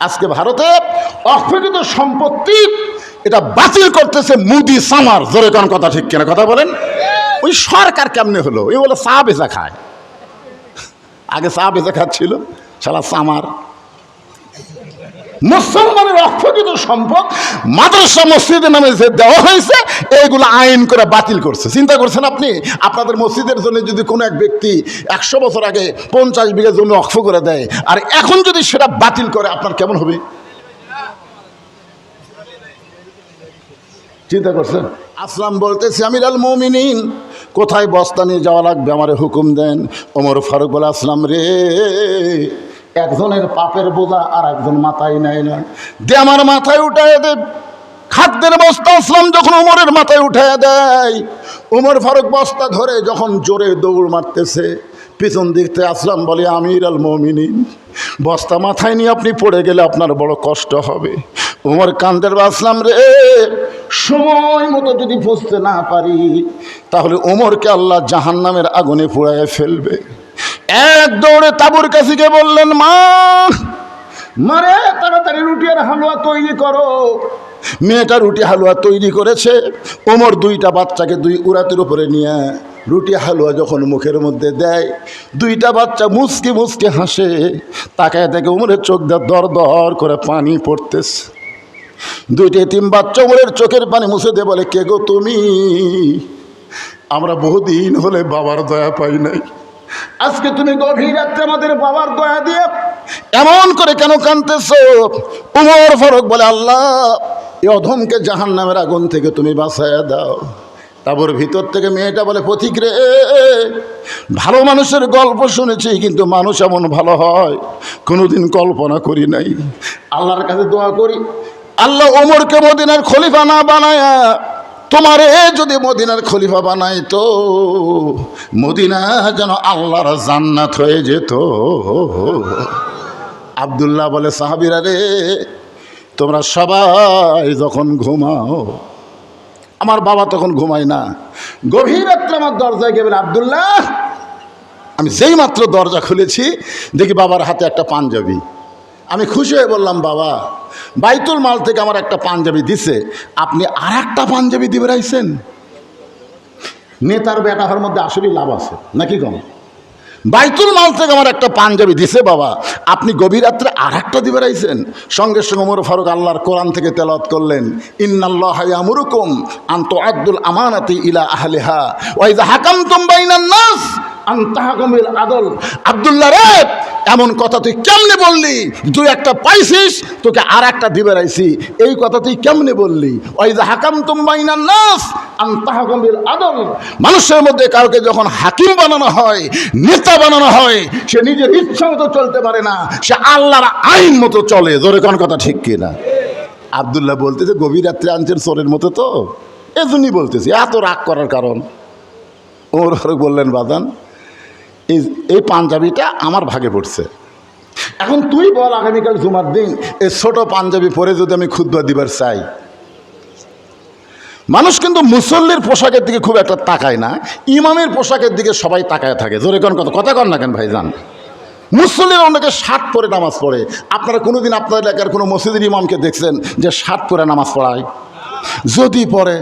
আজকে ভারতে অপেক্ষিত সম্পত্তি এটা বাতিল করতেছে মুদি সামার। জোরে কোন কথা ঠিক কেনা? কথা বলেন। ওই সরকার কেমনে হলো? ওই বলে চা বেচা খায়। আগে চা বেচা খাচ্ছিল সারা সামার। মুসলমানের অক্ষরিত সম্পদ মাদ্রাসা মসজিদের নামে যে দেওয়া হয়েছে, এইগুলো আইন করে বাতিল করছে। চিন্তা করছেন আপনি? আপনাদের মসজিদের জন্য যদি কোনো এক ব্যক্তি একশো বছর আগে পঞ্চাশ বিঘা জমি অক্ষ করে দেয়, আর এখন যদি সেটা বাতিল করে, আপনার কেমন হবে? চিন্তা করছেন? আসলাম বলতেছি আমির আল মমিনিন, কোথায় বস্তা নিয়ে যাওয়া লাগবে আমারে হুকুম দেন? ওমর ফারুক বলে, আসলাম রে। একজনের পাপের বোঝা আর একজন মাথায় নেয় না। দে আমার মাথায় উঠায় দে। খাদ্যের বস্তা আসলাম যখন ওমরের মাথায় উঠায় দেয়। ওমর ফারুক বস্তা ধরে যখন জোরে দৌড় মারতেছে, পিছন দিক থেকে আসলাম বলে, আমির আল মমিনিন, বস্তা মাথায় নিয়ে আপনি পড়ে গেলে আপনার বড় কষ্ট হবে। ওমর কান্দের আসলাম রে, সময় মতো যদি পুষতে না পারি, তাহলে ওমরকে আল্লাহ জাহান নামের আগুনে পোড়ায় ফেলবে। এক দৌড়ে তাবুর কাছে বললেন, মা, মারে, তাড়াতাড়ি রুটি আর হালুয়া তৈরি করো। মেয়েটা রুটি হালুয়া তৈরি করেছে, ওমর দুইটা বাচ্চাকে দুই উড়াতের উপরে নিয়ে রুটি হালুয়া যখন মুখের মধ্যে দেয়, দুইটা বাচ্চা মুসকে মুসকে হাসে, তাকায় দেখে উমরের চোখ দিয়ে দর দর করে পানি পড়তেছে। দুইটি তিন বাচ্চা উমরের চোখের পানি মুছে দিয়ে বলে, কে গো তুমি? আমরা বহুদিন হলে বাবার দয়া পাই নাই। আজকে তুমি গভীর রাত্রে আমাদের বাবার দয়া দিয়ে এমন করে কেন কানতেছ উমর ফারুক বলে, আল্লাহ এ অধমকে জাহান নামের আগুন থেকে তুমি বাঁচাইয়া দাও। তারপর ভিতর থেকে মেয়েটা বলে পথিক রে, ভালো মানুষের গল্প শুনেছি, কিন্তু মানুষ এমন ভালো হয়, কোনোদিন কল্পনা করি নাই। আল্লাহর কাছে দোয়া করি। আল্লাহ ওমরকে মদিনার খলিফা না বানায়া তোমারে যদি মদিনার খলিফা বানাই তো মদিনা যেন আল্লাহর জান্নাত হয়ে যেত। আবদুল্লাহ বলে, সাহাবিরা রে, তোমরা সবাই যখন ঘুমাও, আমার বাবা তখন ঘুমায় না। গভীর রাত্রে আমার দরজায় গিয়ে বলে, আবদুল্লাহ, আমি যেই মাত্র দরজা খুলেছি, দেখি বাবার হাতে একটা পাঞ্জাবি। আমি খুশি হয়ে বললাম, বাবা, বাইতুল মাল থেকে আমার একটা পাঞ্জাবি দিছে। আপনি আর একটা পাঞ্জাবি দিবে রাইছেন নেতার বেটা হওয়ার মধ্যে আসলেই লাভ আছে, নাকি কম? বাইতুল মাল থেকে আমার একটা পাঞ্জাবি দিছে, বাবা। আপনি গভীর রাত্রে আর একটা দিবে রাইছেন সঙ্গে সঙ্গে ওমর ফারুক আল্লাহর কোরআন থেকে তেলাওয়াত করলেন, ইন্নাল্লাহ ইয়ামুরুকুম আন্ত আব্দুল আমানাতি ইলা আহলিহা ওয়াইদা হাকামতুম বাইনান নাস আন্তাহাকুমিল আদল। আব্দুল্লাহ রে, এমন কথা তুই কেমনে বললি? তুই একটা পাইছিস, তোকে আর একটা দিবে রাইছি। এই কথা তুই কেমনে বললি? ওইদা হাকাম তুম্বাইনার নাস, আন্তাহাকুমিল আদল। মানুষের মধ্যে কাউকে যখন হাকিম বানানো হয়, নেতা বানানো হয়, সে নিজের ইচ্ছা মতো চলতে পারে না, সে আল্লাহর আইন মতো চলে। জোরে কোন কথা ঠিক কিনা আবদুল্লাহ বলতেছে, গভীর রাত্রে আনছেন চোরের মতো তো? এজন্যই বলতেছি, এত রাগ করার কারণ। ওর বললেন বাদান এই এই পাঞ্জাবিটা আমার ভাগে পড়ছে। এখন তুই বল আগামীকাল জুমার দিন এই ছোট পাঞ্জাবি পরে যদি আমি ক্ষুদ্র দিবার চাই। মানুষ কিন্তু মুসল্লির পোশাকের দিকে খুব একটা তাকায় না, ইমামের পোশাকের দিকে সবাই তাকায় থাকে। জোরে কোন কথা কথা কন না কেন ভাইজান? মুসল্লির অনেকে শার্ট পরে নামাজ পড়ে। আপনারা কোনোদিন আপনার এলাকার কোনো মসজিদের ইমামকে দেখছেন যে শার্ট পরে নামাজ পড়ায়? যদি পড়ে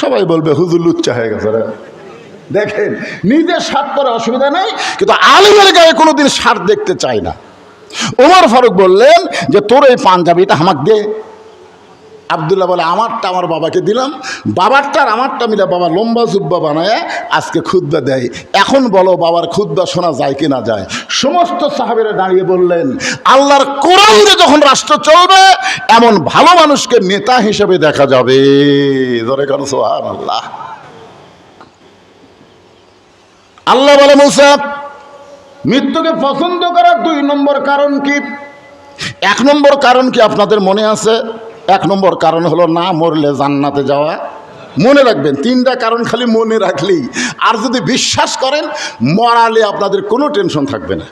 সবাই বলবে, হুজুর লুচ্চা হয়ে গেছে দেখেন, নিজের সার পরে অসুবিধা নেই, কিন্তু আলিমের গায়ে কোনোদিন সার দেখতে চায় না। ওমর ফারুক বললেন যে, তোর এই পাঞ্জাবিটা আমাকে দে। আবদুল্লাহ বলে, আমারটা আমার বাবাকে দিলাম বাবারটা আর আমারটা মিলে বাবা লম্বা জুব্বা বানায় আজকে খুদ্া দেয়। এখন বলো বাবার খুদ্া শোনা যায় কি না যায়? সমস্ত সাহাবেরা দাঁড়িয়ে বললেন, আল্লাহর কোরআন যখন রাষ্ট্র চলবে, এমন ভালো মানুষকে নেতা হিসেবে দেখা যাবে। ধরে কেন সোহান আল্লাহ আল্লাহ বলে, মুসা, মৃত্যুকে পছন্দ করার দুই নম্বর কারণ কি? এক নম্বর কারণ কি আপনাদের মনে আছে? এক নম্বর কারণ হলো না মরলে জান্নাতে যাওয়া। মনে রাখবেন, তিনটা কারণ খালি মনে রাখলেই। আর যদি বিশ্বাস করেন, মরালে আপনাদের কোনো টেনশন থাকবে না।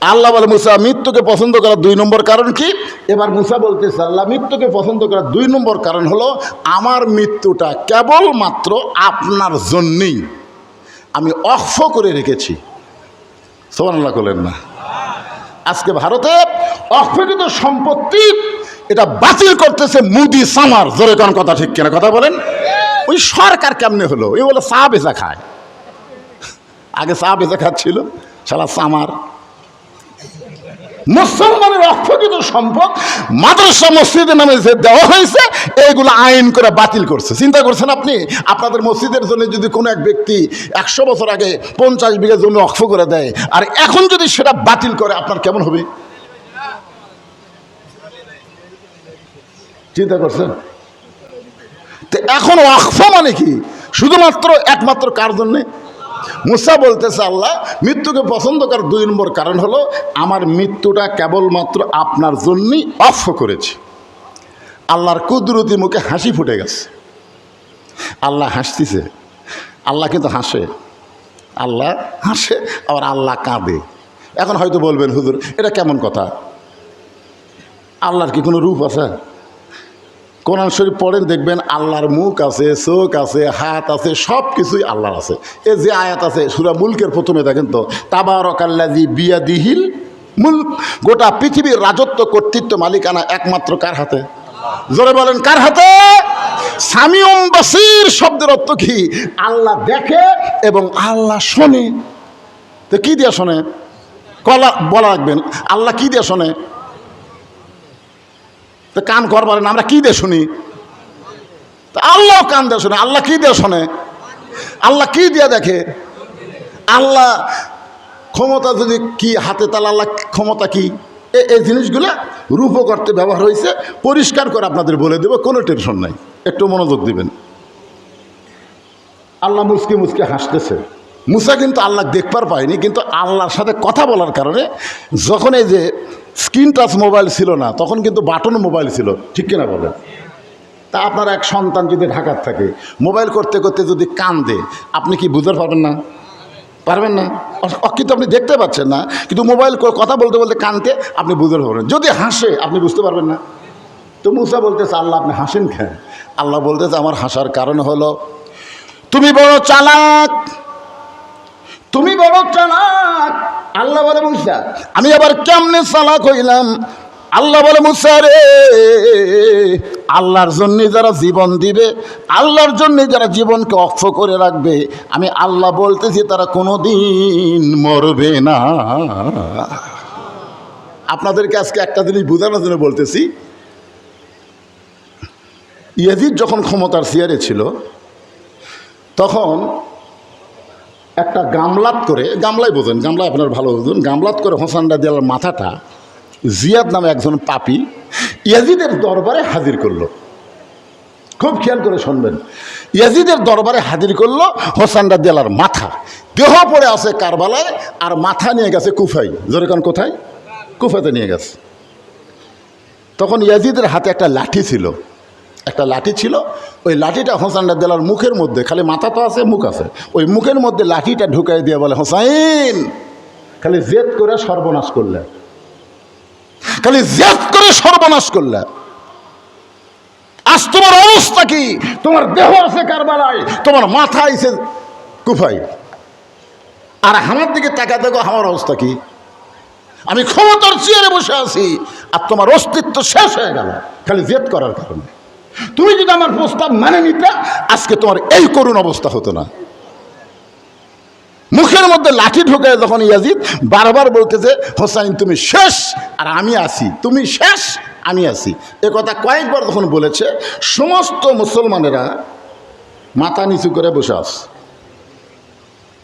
আল্লাহ বলে, মুসা, মৃত্যুকে পছন্দ করার দুই নম্বর কারণ কি? এবার মুসা বলতেছে আল্লাহ, মৃত্যুকে পছন্দ করার দুই নম্বর কারণ হলো, আমার মৃত্যুটা কেবলমাত্র আপনার জন্যেই। আমি অক্ষ করে রেখেছি। সোমানাল্লাহ করলেন না। আজকে ভারতে অক্ষরিত সম্পত্তি এটা বাতিল করতেছে মুদি সামার। জোরে কোন কথা ঠিক কিনা? কথা বলেন। ওই সরকার কেমনে হলো? ওই বলে চা বেচা খায়। আগে চা বেচা খাচ্ছিল সালা সামার। মুসলমানের অক্ষরিত সম্পদ মাদ্রাসা মসজিদের নামে যে দেওয়া হয়েছে, এইগুলো আইন করে বাতিল করছে। চিন্তা করছেন আপনি? আপনাদের মসজিদের জন্য যদি কোনো এক ব্যক্তি একশো বছর আগে পঞ্চাশ বিঘা জমি অক্ষ করে দেয়, আর এখন যদি সেটা বাতিল করে, আপনার কেমন হবে? চিন্তা করছেন? তো এখন অক্ষ মানে কি? শুধুমাত্র একমাত্র কার জন্যে? মুসা বলতেছে আল্লাহ, মৃত্যুকে পছন্দ করার দুই নম্বর কারণ হলো, আমার মৃত্যুটা কেবলমাত্র আপনার জন্যই অফ করেছি। আল্লাহর কুদরতি মুখে হাসি ফুটে গেছে। আল্লাহ হাসতিছে। আল্লাহ কিন্তু হাসে। আল্লাহ হাসে, আবার আল্লাহ কাঁদে। এখন হয়তো বলবেন, হুজুর, এটা কেমন কথা? আল্লাহর কি কোনো রূপ আছে? কোরআন শরীফ পড়েন, দেখবেন আল্লাহর মুখ আছে, চোখ আছে, হাত আছে সব কিছুই আল্লাহর আছে। এ যে আয়াত আছে, সুরা মুলকের প্রথমে দেখেন তো তাবারকাল্লাজি বিয়া দিহিল মুল্ক, গোটা পৃথিবীর রাজত্ব, কর্তৃত্ব, মালিকানা একমাত্র কার হাতে? জোরে বলেন, কার হাতে? সামিউম বাসির শব্দের অর্থ কি? আল্লাহ দেখে এবং আল্লাহ শোনে। তো কি দিয়ে শোনে? কলা, বলা রাখবেন আল্লাহ কি দিয়ে শোনে? তো কান কর বলেন আমরা কি দিয়ে শুনি? তা আল্লাহ কান দিয়ে শুনে, আল্লাহ কি দিয়ে শোনে? আল্লাহ কি দিয়ে দেখে? আল্লাহ ক্ষমতা যদি কি, হাতে তাহলে আল্লাহ ক্ষমতা কি? এই জিনিসগুলো রূপ করতে ব্যবহার হয়েছে, পরিষ্কার করে আপনাদের বলে দেবো, কোনো টেনশন নাই, একটু মনোযোগ দিবেন। আল্লাহ মুসকে মুসকে হাসতেছে। মুসা কিন্তু আল্লাহ দেখবার পায়নি, কিন্তু আল্লাহর সাথে কথা বলার কারণে যখন এই যে স্ক্রিন টাচ মোবাইল ছিল না, তখন কিন্তু বাটন মোবাইল ছিল, ঠিক কিনা বলেন? তা আপনার এক সন্তান যদি ঢাকার থাকে, মোবাইল করতে করতে যদি কান্দে, আপনি কি বুঝতে পারবেন না? পারবেন না? কিন্তু আপনি দেখতে পাচ্ছেন না, কিন্তু মোবাইল কথা বলতে বলতে কানতে আপনি বুঝতে পারবেন। যদি হাসে, আপনি বুঝতে পারবেন না। তো মুসা বলতেছে, আল্লাহ, আপনি হাসেন কেন? আল্লাহ বলতেছে, আমার হাসার কারণ হলো, তুমি বড় চালাক তুমি বড় চালাক। আল্লাহ বলে, মুসা, আমি আবার কেমনে চালাক হইলাম? আল্লাহ বলে, মুসা রে, আল্লাহর জন্যে যারা জীবন দিবে, আল্লাহর জন্যে যারা জীবনকে অক্ষ করে রাখবে, আমি আল্লাহ বলতেছি, তারা কোনোদিন মরবে না। আপনাদেরকে আজকে একটা জিনিস বোঝানোর জন্য বলতেছি। ইয়াজিদ যখন ক্ষমতার চেয়ারে ছিল, তখন একটা গামলাত করে, গামলাই বোঝেন গামলা আপনার ভালো বুঝুন, গামলাত করে হোসানডা দেওয়ার মাথাটা জিয়াদ নামে একজন পাপি ইয়াজিদের দরবারে হাজির করল। খুব খেয়াল করে শুনবেন। ইয়াজিদের দরবারে হাজির করল হোসানডা দেলার মাথা। দেহ পড়ে আছে কারবালায় আর মাথা নিয়ে গেছে কুফাই যেরকম কোথায়? কুফাতে নিয়ে গেছে। তখন ইয়াজিদের হাতে একটা লাঠি ছিল। একটা লাঠি ছিল ওই লাঠিটা হোসানটা দেলার মুখের মধ্যে, খালি মাথা তো আছে, মুখ আছে। ওই মুখের মধ্যে লাঠিটা ঢুকাই দিয়ে বলে হোসাইন খালি জেদ করে সর্বনাশ করলে। খালি জেদ করে সর্বনাশ করলে। আজ তোমার অবস্থা কি? তোমার দেহ আছে কারবালায়, তোমার মাথা আইছে কুফাই আর আমার দিকে তাকা দেখো, আমার অবস্থা কি? আমি ক্ষমতার চেয়ারে বসে আছি, আর তোমার অস্তিত্ব শেষ হয়ে গেল, খালি জেদ করার কারণে। তুমি যদি আমার প্রস্তাব মানে নিতে, আজকে তোমার এই করুণ অবস্থা হতো না। মুখের মধ্যে লাঠি ঢুকে যখন ইয়াজিদ বারবার বলতেছে হোসাইন, তুমি শেষ, আর আমি আছি। তুমি শেষ, আমি আছি। এ কথা কয়েকবার যখন বলেছে, সমস্ত মুসলমানেরা মাথা নিচু করে বসে আস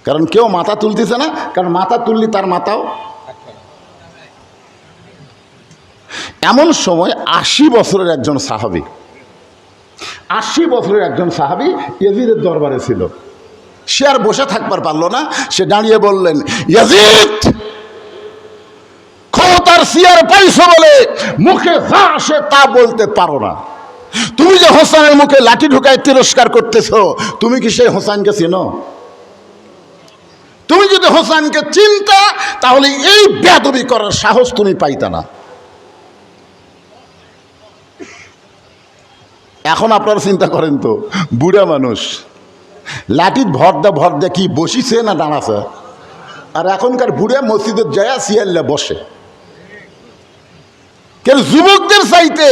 কারণ কেউ মাথা তুলতেছে না, কারণ মাথা তুললি তার মাথাও। এমন সময় আশি বছরের একজন সাহাবি আশি বছরের একজন সাহাবি ইয়াজিদের দরবারে ছিল। সে আর বসে থাকবার পারল না। সে দাঁড়িয়ে বললেন, ইয়াজিদ, ক্ষমতার সিয়ার পাইছো বলে মুখে যা আসে তা বলতে পারো না। তুমি যে হোসানের মুখে লাঠি ঢুকায় তিরস্কার করতেছো, তুমি কি সেই হোসানকে চেনো? তুমি যদি হোসানকে চিনতা, তাহলে এই বেদবি করার সাহস তুমি পাইতা না। এখন আপনারা চিন্তা করেন তো, বুড়া মানুষ লাঠির ভর দা ভর কি বসিছে না দাঁড়াছে? আর এখনকার বুড়ে মসজিদের জয়া সিয়াল্লা বসে। কেন যুবকদের চাইতে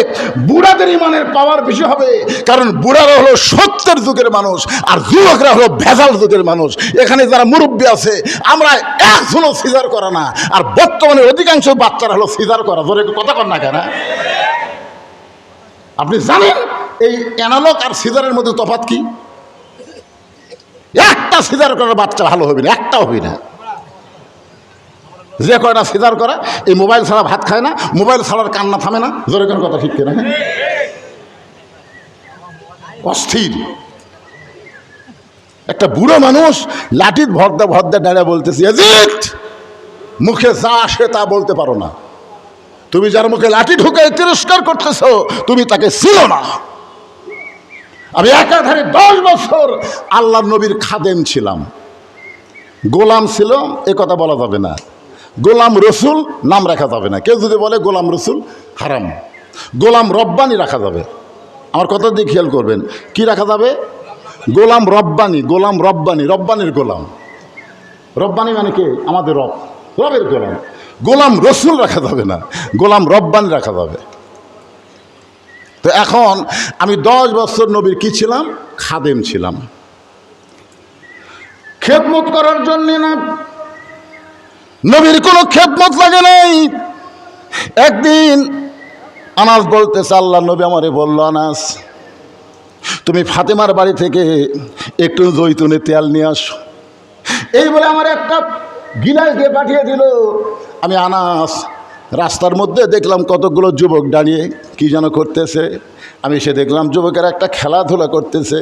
বুড়াদের ইমানের পাওয়ার বেশি হবে? কারণ বুড়ারা হলো সত্যের যুগের মানুষ, আর যুবকরা হলো ভেজাল যুগের মানুষ। এখানে যারা মুরব্বী আছে, আমরা একজনও সিজার করা না। আর বর্তমানে অধিকাংশ বাচ্চারা হলো সিজার করা। ধরে কথা কর না কেন? আপনি জানেন? এই অ্যানালগ আর সিজারের মধ্যে তফাৎ কি? একটা সিজার করার বাচ্চা ভালো হবে না একটা হবে না। যে কয়টা সিজার করা, এই মোবাইল ছাড়া ভাত খায় না মোবাইল ছাড়ার কান্না থামে না, জোরে কোনো কথা ঠিক কিনা হ্যাঁ? অস্থির। একটা বুড়ো মানুষ লাঠির ভর্দা ভর্দা দাঁড়িয়ে বলতেছে, এজিট! মুখে যা আসে তা বলতে পারো না। তুমি যার মুখে লাঠি ঢুকে তিরস্কার করতেছো, তুমি তাকে ছিল না। আমি একাধারে দশ বছর আল্লাহ নবীর খাদেম ছিলাম। গোলাম ছিল, এ কথা বলা যাবে না। গোলাম রসুল, নাম রাখা যাবে না। কেউ যদি বলে গোলাম রসুল, হারাম। গোলাম রব্বানি রাখা যাবে। আমার কথা দিয়ে খেয়াল করবেন। কি রাখা যাবে? গোলাম রব্বানি গোলাম রব্বানি, রব্বানির গোলাম। রব্বানি মানে কে? আমাদের রব। রবের গোলাম। গোলাম রসুল রাখা যাবে না। গোলাম রব্বানি রাখা যাবে। তো এখন আমি দশ বছর নবীর কি ছিলাম? খাদেম ছিলাম। খেদমত করার জন্যে না। নবীর কোনো খেদমত লাগে নাই। একদিন আনাস বলতেছে, আল্লাহ নবী আমারে বলল, আনাস, তুমি ফাতেমার বাড়ি থেকে একটু জৈতুনের তেল নিয়ে আসো। এই বলে আমার একটা গিলাস দিয়ে পাঠিয়ে দিল। আমি, আনাস রাস্তার মধ্যে দেখলাম কতগুলো যুবক দাঁড়িয়ে কি যেন করতেছে। আমি সে দেখলাম যুবকের একটা খেলাধুলা করতেছে,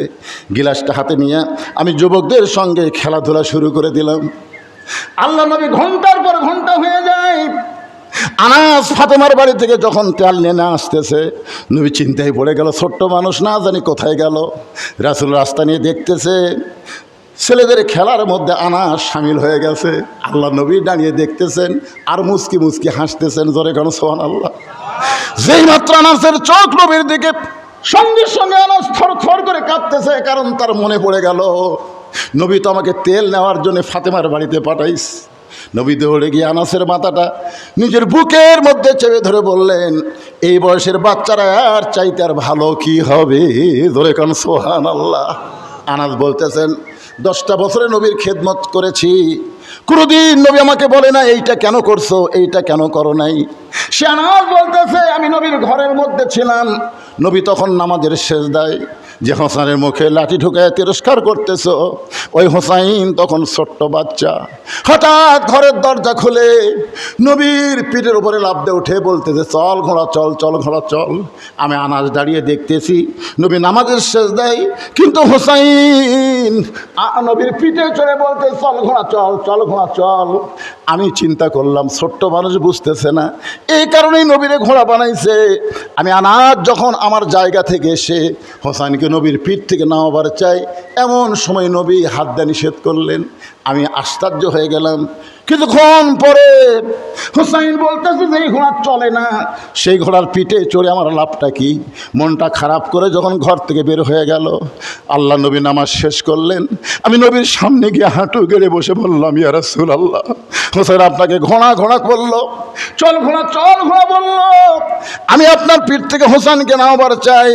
গিলাসটা হাতে নিয়ে। আমি যুবকদের সঙ্গে খেলাধুলা শুরু করে দিলাম। আল্লাহ নবী ঘণ্টার পর ঘণ্টা হয়ে যায়। আনাস ফাতেমার বাড়ি থেকে যখন তেল নিয়ে না আসতেছে, নবী চিন্তায় পড়ে গেল, ছোট্ট মানুষ না জানি কোথায় গেল। রাসুল রাস্তা নিয়ে দেখতেছে ছেলেদের খেলার মধ্যে আনাস সামিল হয়ে গেছে। আল্লাহ নবী দাঁড়িয়ে দেখতেছেন, আর মুসকি মুসকি হাসতেছেন, জোরে কেন সোহান আল্লাহ যেই মাত্র আনাসের চোখ নবীর দিকে সঙ্গে সঙ্গে আনাস থর থর করে কাঁপতেছে কারণ তার মনে পড়ে গেল, নবী তো আমাকে তেল নেওয়ার জন্য ফাতেমার বাড়িতে পাঠাইস নবী দৌড়ে গিয়ে আনাসের মাথাটা নিজের বুকের মধ্যে চেপে ধরে বললেন, এই বয়সের বাচ্চারা আর চাইতে আর ভালো কি হবে? ধরে কান সোহান আল্লাহ আনাস বলতেছেন দশটা বছরে নবীর খেদমত করেছি। কোনোদিন নবী আমাকে বলে না এইটা কেন করছ? এইটা কেন করো নাই? সে আনাজ বলতেছে, আমি নবীর ঘরের মধ্যে ছিলাম। নবী তখন নামাজের শেষ দেয় যে হোসানের মুখে লাঠি ঢুকে তিরস্কার করতেছ, ওই হোসাইন তখন ছোট্ট বাচ্চা। হঠাৎ ঘরের দরজা খুলে নবীর পিঠের উপরে লাভ দিয়ে উঠে বলতেছে চল ঘোড়া, চল চল ঘোড়া, চল। আমি আনাজ দাঁড়িয়ে দেখতেছি, নবী নামাজের শেষ দেয়, কিন্তু হোসাইন নবীর পিঠে চড়ে বলতে, চল ঘোড়া, চল চল ঘোড়া, চল। আমি চিন্তা করলাম, ছোট্ট মানুষ বুঝতেছে না। এই কারণেই নবীরে ঘোড়া বানাইছে। আমি আনাজ যখন আমার জায়গা থেকে এসে হোসাইনকে নবীর পিঠ থেকে নামাবার চাই। এমন সময় নবী হাত দিয়ে নিষেধ করলেন। আমি আশ্চর্য হয়ে গেলাম। কিছুক্ষণ পরে হুসাইন বলতেছে যে ঘোড়া চলে না। সেই ঘোড়ার পিঠে চড়ে আমার লাভটা কি? মনটা খারাপ করে যখন ঘর থেকে বের হয়ে গেল, আল্লাহ নবী নামাজ শেষ করলেন। আমি নবীর সামনে গিয়ে হাঁটু গেড়ে বসে বললাম, ইয়া রাসূল আল্লাহ হোসেন আপনাকে ঘোড়া ঘোড়া করল চল ঘোড়া চল ঘোড়া, বলল। আমি আপনার পিঠ থেকে হোসানকে নামাবার চাই,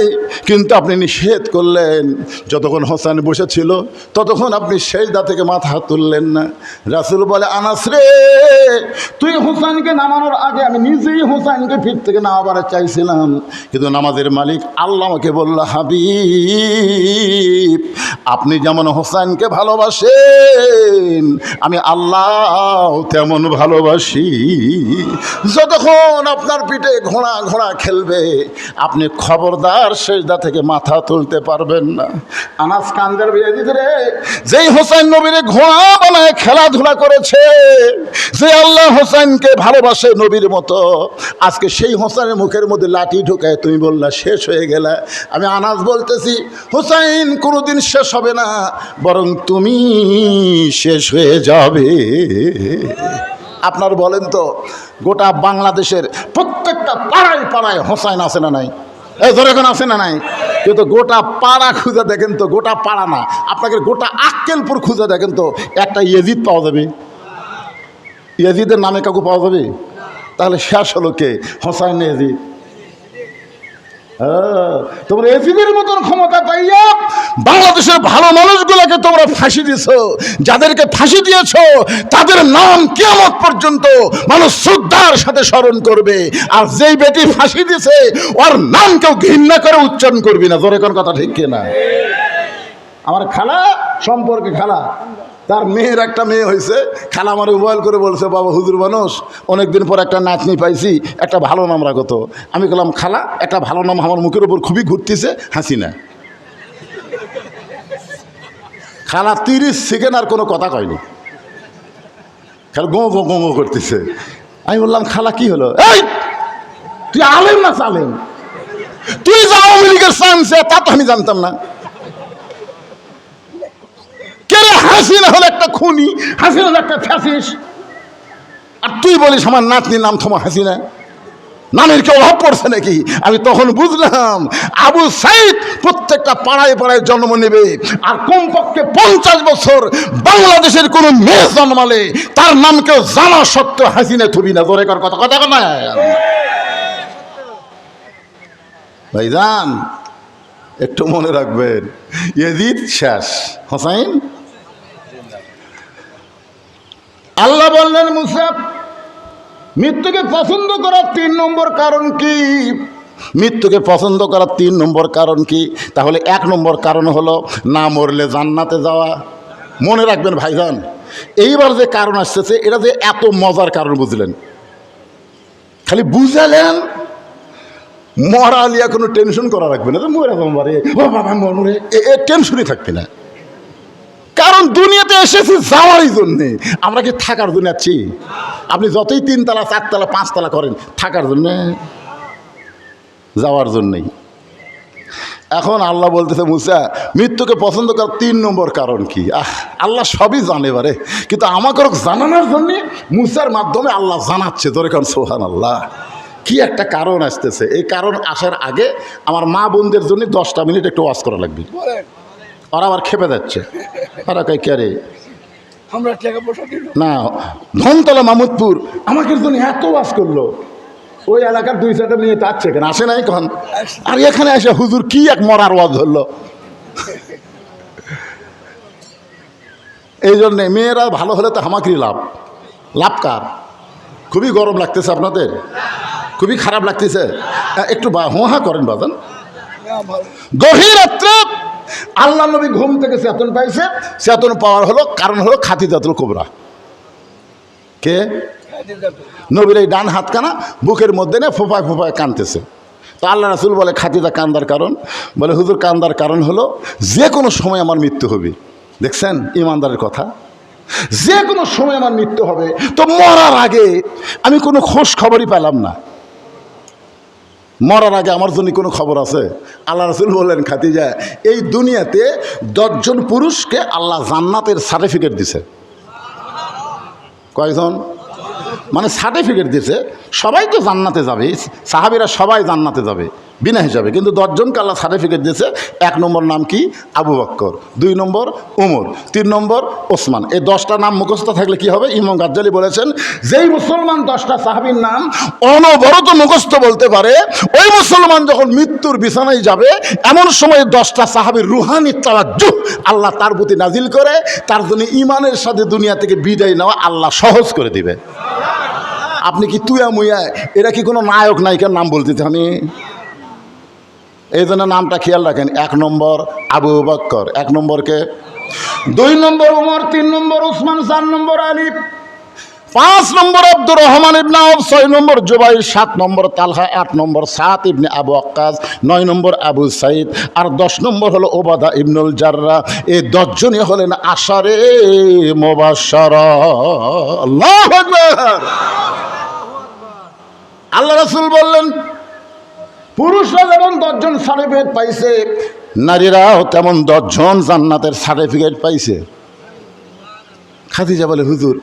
কিন্তু আপনি নিষেধ করলেন। যতক্ষণ হোসেন বসেছিল, ততক্ষণ আপনি শেষদা থেকে মাথা তুললেন না। রাসুল বলে, আনাস রে। তুই হোসেনকে নামানোর আগে আমি নিজেই হোসেনকে ফির থেকে নামাবার চাইছিলাম। কিন্তু নামাজের মালিক আল্লাহ আমাকে বলল, হাবিব, আপনি যেমন হোসেনকে ভালোবাসেন, আমি আল্লাহ তেমন ভালোবাসি। যতক্ষণ আপনার পিঠে ঘোড়া ঘোড়া খেলবে, আপনি খবরদার শেষদা থেকে মাথা তুলতে পারবেন না। আনাস কান্দের বিয়ে দিতে রে যেই হোসেন নবীরে ঘোড়া বানায় খেলাধুলা করেছে যে আল্লাহ হোসেনকে ভালোবাসে নবীর মতো, আজকে সেই হোসেনের মুখের মধ্যে লাঠি ঢুকায় তুমি বললা, শেষ হয়ে গেলে। আমি আনাজ বলতেছি, হোসাইন, কোনোদিন শেষ হবে না, বরং তুমি শেষ হয়ে যাবে। আপনার বলেন তো, গোটা বাংলাদেশের প্রত্যেকটা পাড়ায় পাড়ায় হোসাইন আছে না নাই? ধরে এখন আছে না নাই? কিন্তু গোটা পাড়া খুঁজে দেখেন তো, গোটা পাড়া না, আপনাকে গোটা আক্কেলপুর খুঁজে দেখেন তো, একটা ইয়েজিদ পাওয়া যাবে। ইয়াজিদের নামে কাউকে পাওয়া যাবে? তাহলে শেষ হলো কে? হোসাইন ইয়াজিদ। হ্যাঁ, তোমরা এজিদের মতন ক্ষমতা পাইয়া বাংলাদেশের ভালো মানুষগুলোকে তোমরা ফাঁসি দিছ যাদেরকে ফাঁসি দিয়েছ তাদের নাম কিয়ামত পর্যন্ত মানুষ শ্রদ্ধার সাথে স্মরণ করবে। আর যেই বেটি ফাঁসি দিছে ওর নাম কেউ ঘৃণা করে উচ্চারণ করবি না। জোরে কোন কথা ঠিক কিনা? আমার খালা সম্পর্কে খালা। তার মেয়ের একটা মেয়ে হয়েছে, খালা আমার মোবাইল করে বলছে, বাবা, হুজুর মানুষ, অনেকদিন পর একটা নাতনি পাইছি, একটা ভালো নাম রাখো তো। আমি বললাম খালা, একটা ভালো নাম আমার মুখের উপর খুবই ঘুরতেছে, হাসি না। খালা তিরিশ সেকেন্ড আর কোনো কথা কয়নি। খালা গো গো গো গো করতেছে। আমি বললাম, খালা, কি হলো? এই, তুই আলেম না চালেম তুই যে আওয়ামী লীগের সায়েন্সে, তা তো আমি জানতাম না কেরে হাসিনা হলো একটা খুনি হাসিনা হলো একটা ফ্যাসিস আর তুই বলিস আমার নাতনির নাম তোমার হাসিনা? নামের কেউ অভাব পড়ছে নাকি? আমি তখন বুঝলাম, আবু সাইদ প্রত্যেকটা পাড়ায় পাড়ায় জন্ম নেবে। আর কমপক্ষে পঞ্চাশ বছর বাংলাদেশের কোনো মেয়ে জন্মালে তার নাম কেউ জানা সত্ত্বেও হাসিনা থুবি না। জোরে কর কথা কথা না ভাইজান, একটু মনে রাখবেন ইয়েজিদ শেষ। হোসাইন আল্লাহ বললেন মুসাফ মৃত্যুকে পছন্দ করার তিন নম্বর কারণ কি? মৃত্যুকে পছন্দ করার তিন নম্বর কারণ কি? তাহলে এক নম্বর কারণ হলো না মরলে জান্নাতে যাওয়া। মনে রাখবেন ভাইজান, এইবার যে কারণ আসতেছে, এটা যে এত মজার কারণ বুঝলেন। খালি বুঝালেন মরা আলিয়া কোনো টেনশন করা রাখবে না যে মরে বাবা মরে এ টেনশনই থাকবে না। কারণ দুনিয়াতে এসেছি যাওয়ারই জন্যে। আমরা কি থাকার জন্য আছি? আপনি যতই তিনতলা, চারতলা, পাঁচতলা করেন, থাকার জন্যে, যাওয়ার জন্যেই। এখন আল্লাহ বলতেছে, মুসা, মৃত্যুকে পছন্দ করার তিন নম্বর কারণ কি? আহ, আল্লাহ সবই জানে বারে। কিন্তু আমাকে জানানোর জন্যে মুসার মাধ্যমে আল্লাহ জানাচ্ছে তোর কারণ সোহান আল্লাহ কি একটা কারণ আসতেছে। এই কারণ আসার আগে আমার মা বোনদের জন্য দশটা মিনিট একটু ওয়াশ করা লাগবে। ওরা আবার খেপে যাচ্ছে। ওরা কয় কে রে? আমরা টাকা পয়সা না ধনতলা মামুদপুর আমাকে জন্য এত ওয়াজ করল। ওই এলাকার দুই চারটা মেয়ে তাচ্ছে কেন? আসে নাই কখন? আর এখানে এসে হুজুর কি এক মরার ওয়াজ ধরলো? এই জন্যে মেয়েরা ভালো হলে তো হামাকিরি লাভ। লাভ কার? খুবই গরম লাগতেছে আপনাদের? খুবই খারাপ লাগতেছে? একটু বা হোহা করেন বাজান। গভীর রাত্রে আল্লাহ নবী ঘুম থেকে চেতন পাইছে। চেতন পাওয়ার হলো, কারণ হলো খাতিজাতুল কোবরা। কে? নবীর এই ডান হাত কানা বুকের মধ্যে না ফোফায় ফোফায় কানতেছে। তো আল্লাহ রাসুল বলে খাতিজা কান্দার কারণ। বলে, হুজুর, কান্দার কারণ হলো, যে কোনো সময় আমার মৃত্যু হবে। দেখছেন? ইমানদারের কথা। যে কোনো সময় আমার মৃত্যু হবে। তো মরার আগে আমি কোনো খোঁজ খবরই পেলাম না। মরার আগে আমার জন্য কোনো খবর আছে? আল্লাহ রসুল বললেন খাতিজা এই দুনিয়াতে দশজন পুরুষকে আল্লাহ জান্নাতের সার্টিফিকেট দিছে। কয়জন? মানে সার্টিফিকেট দিছে। সবাই তো জান্নাতে যাবে। সাহাবিরা সবাই জান্নাতে যাবে। বিনা হিসাবে। কিন্তু দশজনকে আল্লাহ সার্টিফিকেট দিয়েছে। এক নম্বর নাম কি? আবু বক্কর। দুই নম্বর উমর। তিন নম্বর ওসমান। এই দশটা নাম মুখস্থ থাকলে কি হবে? ইমাম গাজ্জালি বলেছেন, যেই মুসলমান দশটা সাহাবির নাম অনবরত মুখস্থ বলতে পারে, ওই মুসলমান যখন মৃত্যুর বিছানায় যাবে, এমন সময় দশটা সাহাবির রুহানি তাওয়াজ্জুহ আল্লাহ তার প্রতি নাজিল করে, তার জন্য ইমানের সাথে দুনিয়া থেকে বিদায় নেওয়া আল্লাহ সহজ করে দিবে। আপনি কি তুয়া মুয়া, এরা কি কোনো নায়ক, নায়িকার নাম বলতেছে আমি এই জন্য নামটা খেয়াল রাখেন, এক নম্বর আবু বক্কর, এক নম্বরকে। দুই নম্বর উমর, তিন নম্বর উসমান, চার নম্বর আলিফ পাঁচ নম্বর আব্দুর রহমান ইবনে আউফ, ছয় নম্বর জুবাই সাত নম্বর তালহা, আট নম্বর সাত ইবনে আবু আক্কাজ নয় নম্বর আবু সাইদ, আর দশ নম্বর হলো ওবাদা ইবনুল জাররা। এই দশজনই হলেন আশারে মোবাসারা আল্লাহ রসুল বললেন পুরুষরা যেমন দশজন সার্টিফিকেট পাইছে নারীরাও তেমন দশজন জান্নাতের সার্টিফিকেট পাইছে। খাদিজা বলে, হুজুর,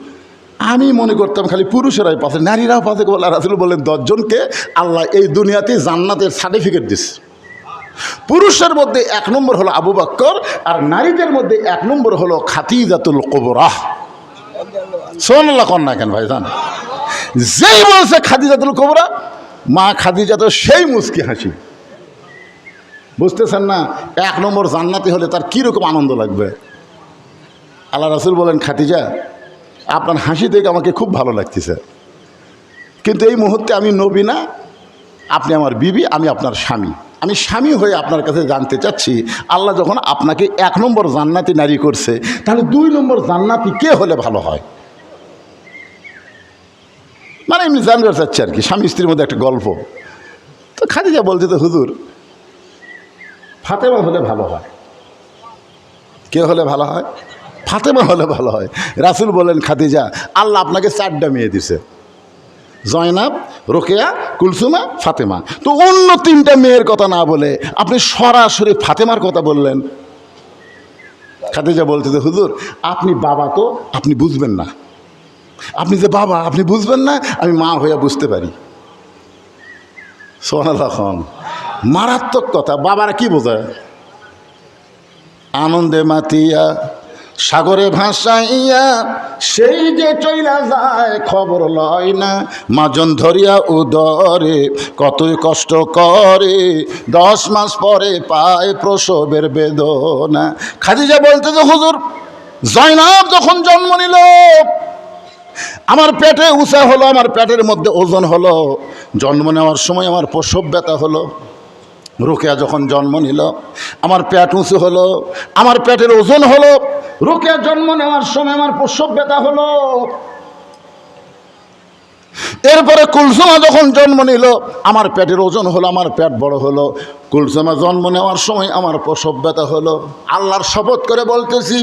আমি মনে করতাম খালি পুরুষেরাই পাচ্ছে, নারীরাও পাচ্ছে। বলে রাসুল বললেন, দশজনকে আল্লাহ এই দুনিয়াতে জান্নাতের সার্টিফিকেট দিচ্ছে পুরুষের মধ্যে এক নম্বর হলো আবু বাক্কর, আর নারীদের মধ্যে এক নম্বর হলো খাতিজাতুল কবরাহ সোনাল্লাহ কন না কেন ভাই জান যেই বলছে খাদিজাতুল কোবরা মা খাদিজা তো সেই মুস্কি হাসি। বুঝতেছেন না? এক নম্বর জান্নাতি হলে তার কীরকম আনন্দ লাগবে? আল্লাহ রাসুল বলেন, খাদিজা, আপনার হাসি দেখে আমাকে খুব ভালো লাগতেছে। কিন্তু এই মুহূর্তে আমি নবী না, আপনি আমার বিবি, আমি আপনার স্বামী। আমি স্বামী হয়ে আপনার কাছে জানতে চাচ্ছি, আল্লাহ যখন আপনাকে এক নম্বর জান্নাতি নারী করছে, তাহলে দুই নম্বর জান্নাতি কে হলে ভালো হয়? মানে এমনি জানতে চাচ্ছি আর কি, স্বামী স্ত্রীর মধ্যে একটা গল্প। তো খাদিজা বলছে তো, হুজুর, ফাতেমা হলে ভালো হয়। কে হলে ভালো হয়? ফাতেমা হলে ভালো হয়। রাসুল বলেন খাদিজা, আল্লাহ আপনাকে চারটা মেয়ে দিছে। জয়নাব, রোকেয়া, কুলসুমা, ফাতেমা। তো অন্য তিনটা মেয়ের কথা না বলে আপনি সরাসরি ফাতেমার কথা বললেন। খাদিজা বলছে যে, হুজুর, আপনি বাবা তো, আপনি বুঝবেন না। আপনি যে বাবা, আপনি বুঝবেন না, আমি মা হইয়া বুঝতে পারি। সোহানাল্লাহ খান। মারাত্মক কথা, বাবারা কি বোঝায়? আনন্দে মাতিয়া, সাগরে ভাসাইয়া, সেই যে চইলা যায়, খবর লয় না। মাজন ধরিয়া উদরে, কতই কষ্ট করে, দশ মাস পরে পায় প্রসবের বেদনা। খাদিজা বলতে যে, হুজুর, জয়নাব যখন জন্ম নিল আমার পেটে উঁচা হলো, আমার পেটের মধ্যে ওজন হলো। জন্ম নেওয়ার সময় আমার প্রসব ব্যথা হলো। রোকেয়া যখন জন্ম নিল, আমার পেট উঁচু হলো, আমার পেটের ওজন হলো। রোকেয়া জন্ম নেওয়ার সময় আমার প্রসব ব্যথা হলো। এরপরে কুলসুমা যখন জন্ম নিল, আমার পেটের ওজন হলো, আমার পেট বড় হলো। কুলসুমা জন্ম নেওয়ার সময় আমার প্রসব ব্যথা হলো। আল্লাহর শপথ করে বলতেছি,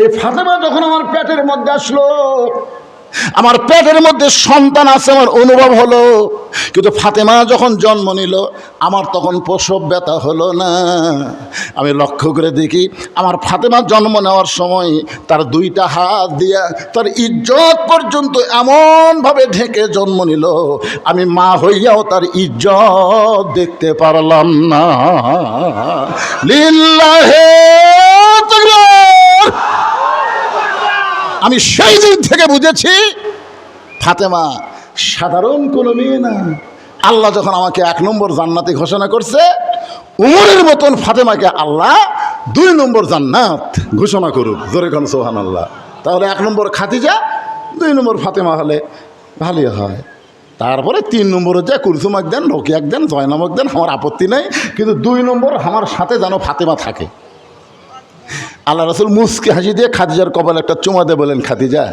এই ফাতেমা যখন আমার পেটের মধ্যে আসলো আমার পেটের মধ্যে সন্তান আছে, আমার অনুভব হলো। কিন্তু ফাতেমা যখন জন্ম নিল, আমার তখন প্রসব ব্যথা হলো না। আমি লক্ষ্য করে দেখি, আমার ফাতেমা জন্ম নেওয়ার সময় তার দুইটা হাত দিয়া তার ইজ্জত পর্যন্ত এমনভাবে ঢেকে জন্ম নিল। আমি মা হইয়াও তার ইজ্জত দেখতে পারলাম না। লিল্লাহে আমি সেই দিন থেকে বুঝেছি, ফাতেমা সাধারণ কোনো মেয়ে না। আল্লাহ যখন আমাকে এক নম্বর জান্নাতে ঘোষণা করছে, উমরের মতন ফাতেমাকে আল্লাহ দুই নম্বর জান্নাত ঘোষণা করুক। জোরে খান সোহান আল্লাহ তাহলে এক নম্বর খাতিজা দুই নম্বর ফাতেমা হলে ভালোই হয়। তারপরে তিন নম্বরে যে কুলসুমাক দেন রকিয়াক দেন জয়নামক দেন আমার আপত্তি নেই, কিন্তু দুই নম্বর আমার সাথে যেন ফাতেমা থাকে। আল্লাহ রসুল মুসকে হাসি দিয়ে খাদিজার কপালে একটা চুমা দিয়ে বলেন খাদিজা,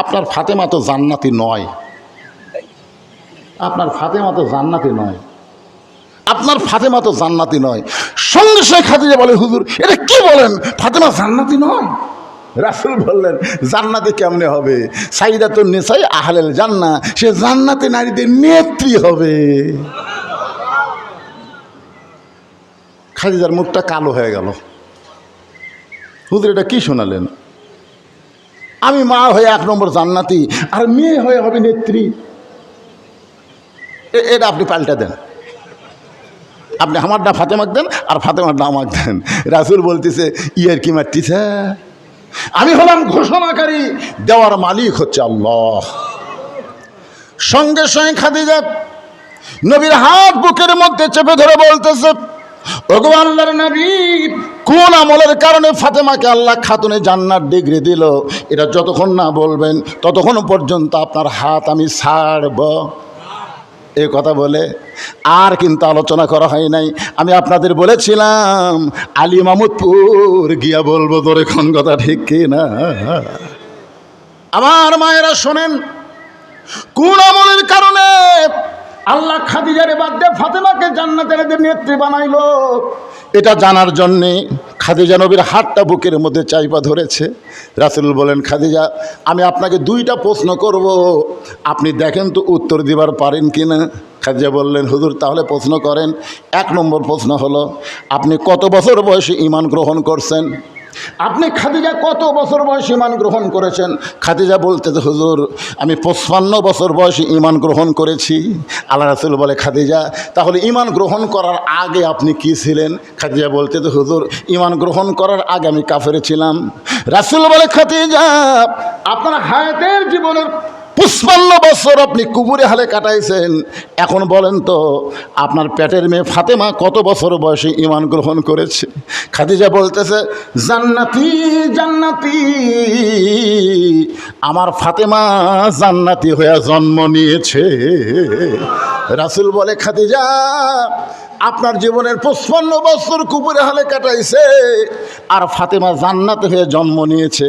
আপনার ফাতেমা তো জান্নাতি নয়। আপনার ফাতেমা তো জান্নাতি নয়। আপনার ফাতেমা তো জান্নাতি নয়। সঙ্গে সঙ্গে খাদিজা বলে, হুজুর, এটা কি বলেন? ফাতেমা জান্নাতি নয়? রাসুল বললেন, জান্নাতে কেমনে হবে? সাইদা তো নেশাই আহলেল জান্না সে জান্নাতে নারীদের নেত্রী হবে। খাদিজার মুখটা কালো হয়ে গেল। হুজুর, এটা কী শোনালেন? আমি মা হয়ে এক নম্বর জান্নাতি, আর মেয়ে হয়ে হবে নেত্রী। এটা আপনি পাল্টা দেন। আপনি আমার আমারটা ফাতেমাক দেন, আর ফাতেমারটা আমাক দেন। রাসুল বলতেছে, ইয়ার কি মারতিছে আমি হলাম ঘোষণাকারী, দেওয়ার মালিক হচ্ছে আল্লাহ। সঙ্গে সঙ্গে খাদিজা নবীর হাত বুকের মধ্যে চেপে ধরে বলতেছে ওগো আল্লাহর নবী কোন আমলের কারণে ফাতেমাকে আল্লাহ খাতুনে জান্নার ডিগ্রি দিল, এটা যতক্ষণ না বলবেন, ততক্ষণ পর্যন্ত আপনার হাত আমি ছাড়ব। এ কথা বলে আর কিন্তু আলোচনা করা হয় নাই। আমি আপনাদের বলেছিলাম, আলী মামুদপুর গিয়া বলব তোর এখন কথা ঠিক কি না? আমার মায়েরা শোনেন, কোন আমলের কারণে আল্লাহ খাদিজারে বাদ দিয়ে ফাতেমাকে জান্নাতের নেত্রী বানাইলো। এটা জানার জন্যে খাদিজা নবীর হাতটা বুকের মধ্যে চাইপা ধরেছে। রাসুল বলেন, খাদিজা, আমি আপনাকে দুইটা প্রশ্ন করব। আপনি দেখেন তো উত্তর দিবার পারেন কি না খাদিজা বললেন, হুজুর, তাহলে প্রশ্ন করেন। এক নম্বর প্রশ্ন হলো, আপনি কত বছর বয়সে ইমান গ্রহণ করছেন? আপনি খাদিজা কত বছর বয়সে ইমান গ্রহণ করেছেন? খাদিজা বলতে হুজুর, আমি পঁচপান্ন বছর বয়সে ইমান গ্রহণ করেছি। আল্লাহ রাসুল বলে, খাদিজা, তাহলে ইমান গ্রহণ করার আগে আপনি কি ছিলেন? খাদিজা বলতে তো হুজুর ইমান গ্রহণ করার আগে আমি কাফের ছিলাম। রাসুল বলে, খাদিজা, আপনার হায়াতের জীবনের পুষ্পান্ন বছর আপনি কুকুরে হালে কাটাইছেন। এখন বলেন তো, আপনার পেটের মেয়ে ফাতেমা কত বছর বয়সে ইমান গ্রহণ করেছে? খাদিজা বলতেছে, জান্নাতি জান্নাতি, আমার ফাতেমা জান্নাতি হয়ে জন্ম নিয়েছে। রাসুল বলে, খাদিজা, আপনার জীবনের পঁচপান্ন বছর কুকুরে হালে কাটাইছে, আর ফাতেমা জান্নাত হয়ে জন্ম নিয়েছে।